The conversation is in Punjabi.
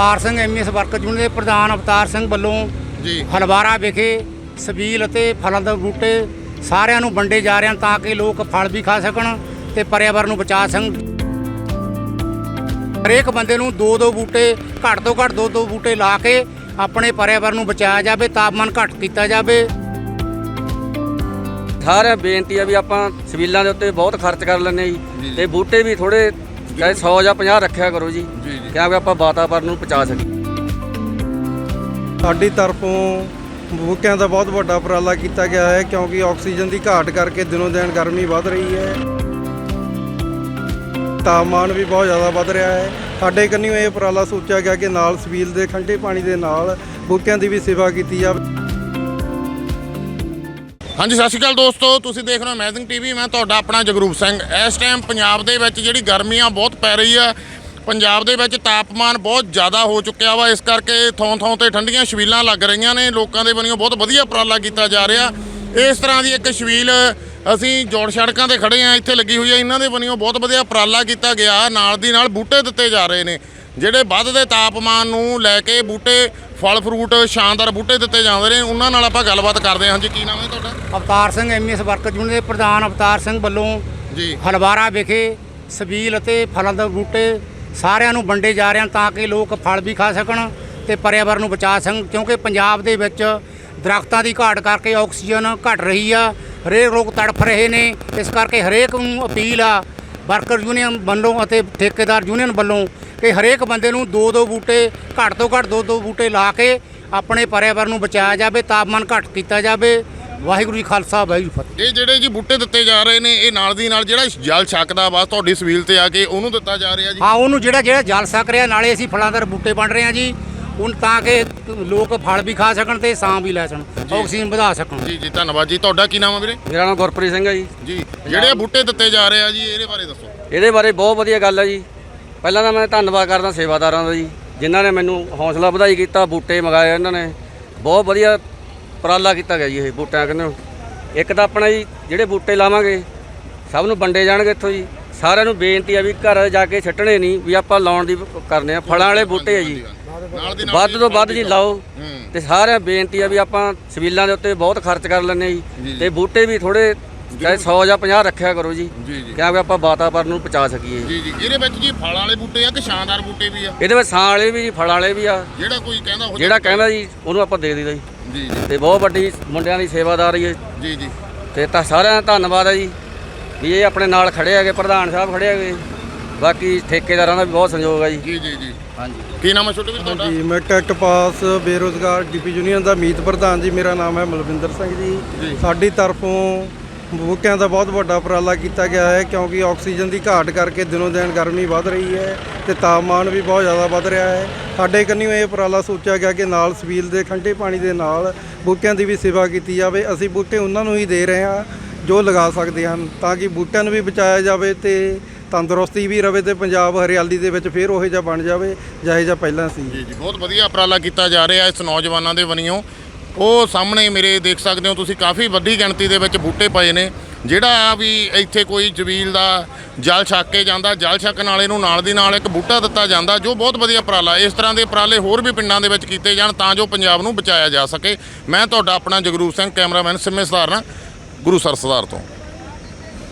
Avtar Singh MS worker union ਦੇ ਪ੍ਰਧਾਨ ਅਵਤਾਰ ਸਿੰਘ ਵੱਲੋਂ ਜੀ। ਹਲਵਾਰਾ ਵਿਖੇ ਸਬੀਲ ਅਤੇ ਫਲਾਂ ਦੇ ਬੂਟੇ ਸਾਰਿਆਂ ਨੂੰ ਵੰਡੇ ਜਾ ਰਹੇ ਹਨ ਤਾਂ ਕਿ ਲੋਕ ਫਲ ਵੀ ਖਾ ਸਕਣ ਤੇ ਪਰਿਆਵਰਨ ਨੂੰ ਬਚਾ ਸਕਣ। ਹਰੇਕ ਬੰਦੇ ਨੂੰ ਦੋ ਦੋ ਬੂਟੇ ਘੱਟ ਤੋਂ ਘੱਟ ਦੋ ਦੋ ਬੂਟੇ ਲਾ ਕੇ ਆਪਣੇ ਪਰਿਆਵਰਨ ਨੂੰ ਬਚਾਇਆ ਜਾਵੇ ਤਾਪਮਾਨ ਘੱਟ ਕੀਤਾ ਜਾਵੇ। ਸਾਰਿਆਂ ਬੇਨਤੀ ਆ ਵੀ ਆਪਾਂ ਸਬੀਲਾਂ ਦੇ ਉੱਤੇ ਬਹੁਤ ਖਰਚ ਕਰ ਲੈਂਦੇ ਜੀ। ਤੇ ਬੂਟੇ ਵੀ ਥੋੜੇ ਚਾਹੇ 100 ਜਾਂ 50 ਰੱਖਿਆ ਕਰੋ ਜੀ। ਜੀ, ਜੀ। ਕਿਉਂਕਿ ਆਪਾਂ ਵਾਤਾਵਰਨ ਨੂੰ ਬਚਾ ਸਕੀਏ। ਸਾਡੀ ਤਰਫੋਂ ਬੂਟਿਆਂ ਦਾ ਬਹੁਤ ਵੱਡਾ ਉਪਰਾਲਾ ਕੀਤਾ ਗਿਆ ਹੈ ਕਿਉਂਕਿ ਆਕਸੀਜਨ ਦੀ ਘਾਟ ਕਰਕੇ ਦਿਨੋਂ ਦਿਨ ਗਰਮੀ ਵੱਧ ਰਹੀ ਹੈ। ਤਾਪਮਾਨ ਵੀ ਬਹੁਤ ਜ਼ਿਆਦਾ ਵੱਧ ਰਿਹਾ ਹੈ। ਸਾਡੇ ਕੰਨਿਓ ਇਹ ਉਪਰਾਲਾ ਸੋਚਿਆ ਗਿਆ ਕਿ ਨਾਲ ਸਵੀਲ ਦੇ ਠੰਡੇ ਪਾਣੀ ਦੇ ਨਾਲ ਬੂਟਿਆਂ ਦੀ ਵੀ ਸੇਵਾ ਕੀਤੀ ਜਾਵੇ। ਹਾਂਜੀ ਸਤਿ ਸ਼੍ਰੀ ਅਕਾਲ ਦੋਸਤੋ ਤੁਸੀਂ ਦੇਖ ਰਹੇ ਹੋ ਅਮੇਜ਼ਿੰਗ ਟੀਵੀ ਮੈਂ ਤੁਹਾਡਾ ਆਪਣਾ ਜਗਰੂਪ ਸਿੰਘ। ਇਸ ਟਾਈਮ ਪੰਜਾਬ ਦੇ ਵਿੱਚ ਜਿਹੜੀ ਗਰਮੀਆਂ ਬਹੁਤ ਪੈ ਰਹੀ ਆ। ਪੰਜਾਬ ਦੇ ਵਿੱਚ ਤਾਪਮਾਨ ਬਹੁਤ ਜ਼ਿਆਦਾ ਹੋ ਚੁੱਕਿਆ ਵਾ ਇਸ ਕਰਕੇ ਥੋਂ ਥੋਂ ਤੇ ਠੰਡੀਆਂ ਛਬੀਲਾਂ ਲੱਗ ਰਹੀਆਂ ਨੇ ਲੋਕਾਂ ਦੇ ਵੱਲੋਂ ਬਹੁਤ ਵਧੀਆ ਉਪਰਾਲਾ ਕੀਤਾ ਜਾ ਰਿਹਾ। ਇਸ ਤਰ੍ਹਾਂ ਦੀ ਇੱਕ ਛਬੀਲ ਅਸੀਂ ਜੋੜ ਸੜਕਾਂ ਤੇ ਖੜੇ ਆ ਇੱਥੇ ਲੱਗੀ ਹੋਈ ਆ ਇਹਨਾਂ ਦੇ ਵੱਲੋਂ ਬਹੁਤ ਵਧੀਆ ਉਪਰਾਲਾ ਕੀਤਾ ਗਿਆ ਨਾਲ ਦੀ ਨਾਲ ਬੂਟੇ ਦਿੱਤੇ ਜਾ ਰਹੇ ਨੇ ਜਿਹੜੇ ਵੱਧਦੇ ਤਾਪਮਾਨ ਨੂੰ ਲੈ ਕੇ ਬੂਟੇ ਫਲ ਫਰੂਟ ਸ਼ਾਨਦਾਰ ਬੂਟੇ ਦਿੱਤੇ ਜਾਂਦੇ ਨੇ ਉਹਨਾਂ ਨਾਲ ਆਪਾਂ ਗੱਲਬਾਤ ਕਰਦੇ ਹਾਂ ਜੀ ਕੀ ਨਾਮ ਹੈ ਤੁਹਾਡਾ? Avtar Singh MS worker union ਦੇ ਪ੍ਰਧਾਨ ਅਵਤਾਰ ਸਿੰਘ ਵੱਲੋਂ ਜੀ। ਹਲਵਾਰਾ ਵਿਖੇ ਸਬੀਲ ਅਤੇ ਫਲਾਂ ਦੇ ਬੂਟੇ ਸਾਰਿਆਂ ਨੂੰ ਵੰਡੇ ਜਾ ਰਹੇ ਹਨ ਤਾਂ ਕਿ ਲੋਕ ਫਲ ਵੀ ਖਾ ਸਕਣ ਤੇ ਪਰਿਆਵਰਨ ਨੂੰ ਬਚਾ ਸਕਣ, ਕਿਉਂਕਿ ਪੰਜਾਬ ਦੇ ਵਿੱਚ ਦਰਖਤਾਂ ਦੀ ਘਾਟ ਕਰਕੇ ਆਕਸੀਜਨ ਘਟ ਰਹੀ ਆ, ਹਰੇਕ ਲੋਕ ਤੜਫ ਰਹੇ ਨੇ, ਇਸ ਕਰਕੇ ਹਰੇਕ ਨੂੰ ਅਪੀਲ ਆ ਵਰਕਰ ਯੂਨੀਅਨ ਵੱਲੋਂ ਅਤੇ ਠੇਕੇਦਾਰ ਯੂਨੀਅਨ ਵੱਲੋਂ ਕਿ ਹਰੇਕ ਬੰਦੇ ਨੂੰ ਦੋ ਦੋ ਬੂਟੇ, ਘੱਟ ਤੋਂ ਘੱਟ ਦੋ ਦੋ ਬੂਟੇ ਲਾ ਕੇ ਆਪਣੇ ਪਰਿਆਵਰਨ ਨੂੰ ਬਚਾਇਆ ਜਾਵੇ, ਤਾਪਮਾਨ ਘੱਟ ਕੀਤਾ ਜਾਵੇ ਵਾਹਿਗੁਰੂ ਜੀ ਖਾਲਸਾ ਵਾਹਿਗੁਰੂ ਜੀ ਫਤਿਹ। ਇਹ ਜਿਹੜੇ ਜੀ ਬੂਟੇ ਦਿੱਤੇ ਜਾ ਰਹੇ ਨੇ ਇਹ ਨਾਲ ਦੀ ਨਾਲ ਜਿਹੜਾ ਜਲ ਛਕਦਾ ਵਾ ਤੁਹਾਡੀ ਸਵੀਲ ਤੇ ਆ ਕੇ ਉਹਨੂੰ ਦਿੱਤਾ ਜਾ ਰਿਹਾ ਜੀ। ਹਾਂ ਉਹਨੂੰ ਜਿਹੜਾ ਜਿਹੜਾ ਜਲ ਸਕ ਰਿਹਾ ਨਾਲੇ ਅਸੀਂ ਫਲਾਂ ਦੇ ਬੂਟੇ ਵੰਡ ਰਹੇ ਹਾਂ ਜੀ। ਹੁਣ ਤਾਂ ਕਿ ਲੋਕ ਫਲ ਵੀ ਖਾ ਸਕਣ ਤੇ ਸਾਂ ਵੀ ਲੈ ਸਕਣ ਆਕਸੀਜਨ ਵਧਾ ਸਕਣ। ਜੀ ਜੀ ਧੰਨਵਾਦ ਜੀ। ਤੁਹਾਡਾ ਕੀ ਨਾਮ ਹੈ ਵੀਰੇ? ਮੇਰਾ ਨਾਮ ਗੁਰਪ੍ਰੀਤ ਸਿੰਘ ਹੈ ਜੀ। ਜੀ ਜਿਹੜੇ ਬੂਟੇ ਦਿੱਤੇ ਜਾ ਰਹੇ ਆ ਜੀ ਇਹਦੇ ਬਾਰੇ ਦੱਸੋ। ਇਹਦੇ ਬਾਰੇ ਬਹੁਤ ਵਧੀਆ ਗੱਲ ਹੈ ਜੀ। ਪਹਿਲਾਂ ਤਾਂ ਮੈਂ ਧੰਨਵਾਦ ਕਰਦਾ ਸੇਵਾਦਾਰਾਂ ਦਾ ਜੀ ਜਿਨ੍ਹਾਂ ਨੇ ਮੈਨੂੰ ਹੌਸਲਾ ਵਧਾਈ ਕੀਤਾ ਬੂਟੇ ਮੰਗਾਏ ਇਹਨਾਂ ਨੇ। ਬਹੁਤ ਵਧੀਆ ਉਪਰਾਲਾ ਕੀਤਾ ਗਿਆ ਜੀ ਇਹ ਬੂਟਿਆਂ ਕਹਿੰਦੇ ਇੱਕ ਤਾਂ ਆਪਣਾ ਜੀ ਜਿਹੜੇ ਬੂਟੇ ਲਾਵਾਂਗੇ ਸਭ ਨੂੰ ਵੰਡੇ ਜਾਣਗੇ ਇੱਥੋਂ ਜੀ। ਸਾਰਿਆਂ ਨੂੰ ਬੇਨਤੀ ਆ ਵੀ ਘਰ ਜਾ ਕੇ ਛੱਟਣੇ ਨਹੀਂ ਵੀ ਆਪਾਂ ਲਾਉਣ ਦੀ ਕਰਨੇ ਆ। ਫਲਾਂ ਵਾਲੇ ਬੂਟੇ ਆ ਜੀ। ਵੱਧ ਤੋਂ ਵੱਧ ਜੀ ਲਾਓ। ਤੇ। ਸਾਰਿਆਂ ਬੇਨਤੀ ਆ ਵੀ ਆਪਾਂ ਸਬੀਲਾਂ ਦੇ ਉੱਤੇ ਬਹੁਤ ਖਰਚ ਕਰ ਲੈਂਦੇ ਜੀ, ਜੀ। ਤੇ ਬੂਟੇ ਵੀ ਥੋੜੇ ਚਾਹੇ 100 ਜਾਂ 50 ਰੱਖਿਆ ਕਰੋ ਜੀ। ਕਿਉਂਕਿ ਆਪਾਂ ਵਾਤਾਵਰਨ ਨੂੰ ਬਚਾ ਸਕੀਏ ਜੀ। ਜੀ ਇਹਦੇ ਵਿੱਚ ਜੀ ਫਲ ਵਾਲੇ ਬੂਟੇ ਆ ਕਿ ਸ਼ਾਨਦਾਰ ਬੂਟੇ ਵੀ ਆ? ਇਹਦੇ ਵਿੱਚ ਸਾਂ ਵਾਲੇ ਵੀ ਜੀ ਫਲ ਵਾਲੇ ਵੀ ਆ। ਜਿਹੜਾ ਕੋਈ ਕਹਿੰਦਾ ਜਿਹੜਾ ਕਹਿੰਦਾ ਜੀ ਉਹਨੂੰ ਆਪਾਂ ਦੇ ਦਈਦਾ ਜੀ। ਜੀ ਜੀ। ਤੇ ਬਹੁਤ ਵੱਡੀ ਮੁੰਡਿਆਂ ਦੀ ਸੇਵਾਦਾਰੀ ਹੈ ਜੀ ਜੀ। ਤੇ ਤਾਂ ਸਾਰਿਆਂ ਦਾ ਧੰਨਵਾਦ ਹੈ ਜੀ ਵੀ ਇਹ ਆਪਣੇ ਨਾਲ ਖੜੇ ਹੈਗੇ ਪ੍ਰਧਾਨ ਸਾਹਿਬ ਖੜੇ ਹੈਗੇ। ਬਾਕੀ ਠੇਕੇਦਾਰਾਂ ਦਾ ਵੀ ਬਹੁਤ ਸਹਿਯੋਗ ਹੈ ਜੀ। ਜੀ ਜੀ ਜੀ। ਹਾਂਜੀ। ਕੀ ਨਾਮ ਹੈ ਛੋਟੇ ਵੀਰ ਤੁਹਾਡਾ? ਜੀ ਮੈਂ ਟੈਕਟ ਪਾਸ ਬੇਰੋਜ਼ਗਾਰ ਡੀਪੀ ਯੂਨੀਅਨ ਦਾ ਮੀਤ ਪ੍ਰਧਾਨ ਜੀ ਮੇਰਾ ਨਾਮ ਹੈ ਮਲਵਿੰਦਰ ਸਿੰਘ। ਜੀ। ਸਾਡੀ ਤਰਫੋਂ ਬੂਟਿਆਂ ਦਾ ਬਹੁਤ ਵੱਡਾ ਉਪਰਾਲਾ ਕੀਤਾ ਗਿਆ ਹੈ ਕਿਉਂਕਿ ਆਕਸੀਜਨ ਦੀ ਘਾਟ ਕਰਕੇ ਦਿਨੋ ਦਿਨ ਗਰਮੀ ਵੱਧ ਰਹੀ ਹੈ ਤੇ ਤਾਪਮਾਨ ਵੀ ਬਹੁਤ ਜ਼ਿਆਦਾ ਵੱਧ ਰਿਹਾ ਹੈ। ਸਾਡੇ ਕੰਨਿਓ ਇਹ ਉਪਰਾਲਾ ਸੋਚਿਆ ਗਿਆ ਕਿ ਨਾਲ ਸਵੀਲ ਦੇ ਠੰਡੇ ਪਾਣੀ ਦੇ ਨਾਲ ਬੂਟਿਆਂ ਦੀ ਵੀ ਸੇਵਾ ਕੀਤੀ ਜਾਵੇ। ਅਸੀਂ ਬੂਟੇ ਉਹਨਾਂ ਨੂੰ ਹੀ ਦੇ ਰਹੇ ਹਾਂ ਜੋ ਲਗਾ ਸਕਦੇ ਹਨ ਤਾਂ ਕਿ ਬੂਟਿਆਂ ਨੂੰ ਵੀ ਬਚਾਇਆ ਜਾਵੇ ਤੇ ਤੰਦਰੁਸਤੀ ਵੀ ਰਵੇ ਤੇ ਪੰਜਾਬ ਹਰਿਆਲੀ ਦੇ ਵਿੱਚ ਫੇਰ ਉਹੋ ਜਿਹਾ ਬਣ ਜਾਵੇ, ਜਿਹੇ ਜਿਹਾ ਪਹਿਲਾਂ ਸੀ। ਜੀ ਜੀ, ਬਹੁਤ ਵਧੀਆ ਉਪਰਾਲਾ ਕੀਤਾ ਜਾ ਰਿਹਾ ਇਸ ਨੌਜਵਾਨਾਂ ਦੇ ਵੱਲੋਂ। ਉਹ ਸਾਹਮਣੇ ਮੇਰੇ ਦੇਖ ਸਕਦੇ ਹੋ ਤੁਸੀਂ ਕਾਫੀ ਵੱਡੀ ਗਿਣਤੀ ਦੇ ਵਿੱਚ ਬੂਟੇ ਪਏ ਨੇ, ਜਿਹੜਾ ਆ ਵੀ ਇੱਥੇ ਕੋਈ ਜਵੀਲ ਦਾ ਜਲ ਛੱਕ ਕੇ ਜਾਂਦਾ, ਜਲ ਛੱਕਣ ਵਾਲੇ ਨੂੰ ਨਾਲ ਦੀ ਨਾਲ ਇੱਕ ਬੂਟਾ ਦਿੱਤਾ ਜਾਂਦਾ, ਜੋ ਬਹੁਤ ਵਧੀਆ ਉਪਰਾਲਾ, ਇਸ ਤਰ੍ਹਾਂ ਦੇ ਉਪਰਾਲੇ ਹੋਰ ਵੀ ਪਿੰਡਾਂ ਦੇ ਵਿੱਚ ਕੀਤੇ ਜਾਣ ਤਾਂ ਜੋ ਪੰਜਾਬ ਨੂੰ ਬਚਾਇਆ ਜਾ ਸਕੇ। ਮੈਂ ਤੁਹਾਡਾ ਆਪਣਾ ਜਗਰੂਪ ਸਿੰਘ, ਕੈਮਰਾਮੈਨ ਸਿੰਮੇ ਸਰਦਾਰ ਗੁਰੂ ਸਰ ਸਰਦਾਰ ਤੋਂ।